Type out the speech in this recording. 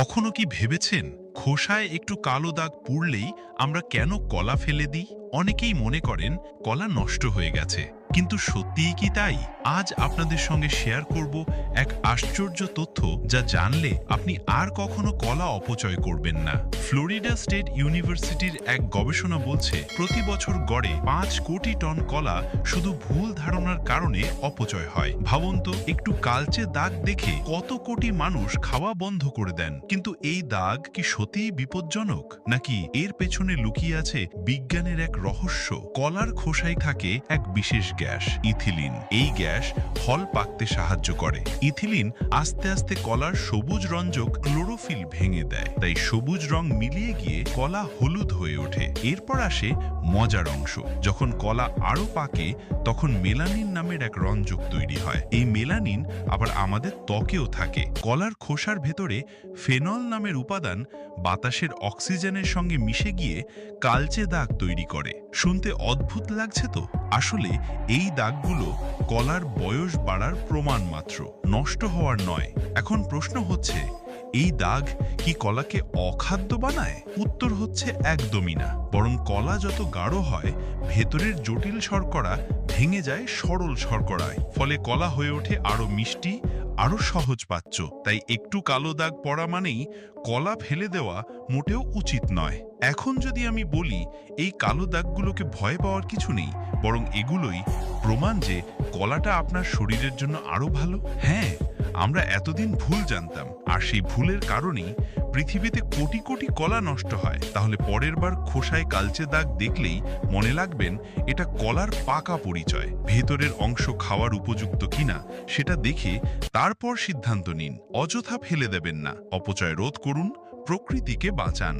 কখনো কি ভেবেছেন খোসায় একটু কালো দাগ পুড়লেই আমরা কেন কলা ফেলে দিই? অনেকেই মনে করেন কলা নষ্ট হয়ে গেছে। কিন্তু সত্যিই কি তাই? আজ আপনাদের সঙ্গে শেয়ার করব এক আশ্চর্য তথ্য যা জানলে আপনি আর কখনো কলা অপচয় করবেন না। ফ্লোরিডা স্টেট ইউনিভার্সিটির এক গবেষণা বলছে, প্রতি বছর গড়ে পাঁচ কোটি টন কলা শুধু ভুল ধারণার কারণে অপচয় হয়। ভাবুন তো, একটু কালচে দাগ দেখে কত কোটি মানুষ খাওয়া বন্ধ করে দেন। কিন্তু এই দাগ কি সত্যিই বিপজ্জনক? নাকি এর পেছনে লুকিয়ে আছে বিজ্ঞানের এক রহস্য? কলার খোসায় থাকে এক বিশেষ গ্যাস, ইথিলিন। এই গ্যাস ফল পাকতে সাহায্য করে। ইথিলিন আস্তে আস্তে কলার সবুজ রঞ্জক ক্লোরোফিল ভেঙে দেয়। তাই সবুজ রং মিলিয়ে গিয়ে কলা হলুদ হয়ে ওঠে। এরপর আসে মজার অংশ। যখন কলা আরও পাকে, তখন মেলানিন নামের এক রঞ্জক তৈরি হয়। এই মেলানিন আবার আমাদের ত্বকেও থাকে। কলার খোসার ভেতরে ফেনল নামের উপাদান বাতাসের অক্সিজেনের সঙ্গে মিশে গিয়ে কালচে দাগ তৈরি করে। শুনতে অদ্ভুত লাগছে তো? আসলে এই দাগগুলো কলার বয়স বাড়ার প্রমাণ মাত্র, নষ্ট হওয়ার নয়। এখন প্রশ্ন হচ্ছে, এই দাগ কি কলাকে অখাদ্য বানায়? উত্তর হচ্ছে একদমই না। বরং কলা যত গাঢ় হয়, ভেতরের জটিল শর্করা ভেঙে যায় সরল শর্করায়। ফলে কলা হয়ে ওঠে আরও মিষ্টি আরও সহজ পাচ্য তাই একটু কালো দাগ পড়া মানেই কলা ফেলে দেওয়া মোটেও উচিত নয়। এখন যদি আমি বলি, এই কালো দাগগুলোকে ভয় পাওয়ার কিছু নেই বরং এগুলোই প্রমাণ যে কলাটা আপনার শরীরের জন্য আরও ভালো। হ্যাঁ আমরা এতদিন ভুল জানতাম, আর সেই ভুলের কারণেই পৃথিবীতে কোটি কোটি কলা নষ্ট হয়। তাহলে পরের বার খোসায় কালচে দাগ দেখলেই মনে লাগবেন এটা কলার পাকা পরিচয়, ভেতরের অংশ খাওয়ার উপযুক্ত কিনা সেটা দেখে তারপর সিদ্ধান্ত নিন, অযথা ফেলে দেবেন না। অপচয় রোধ করুন, প্রকৃতিকে বাঁচান।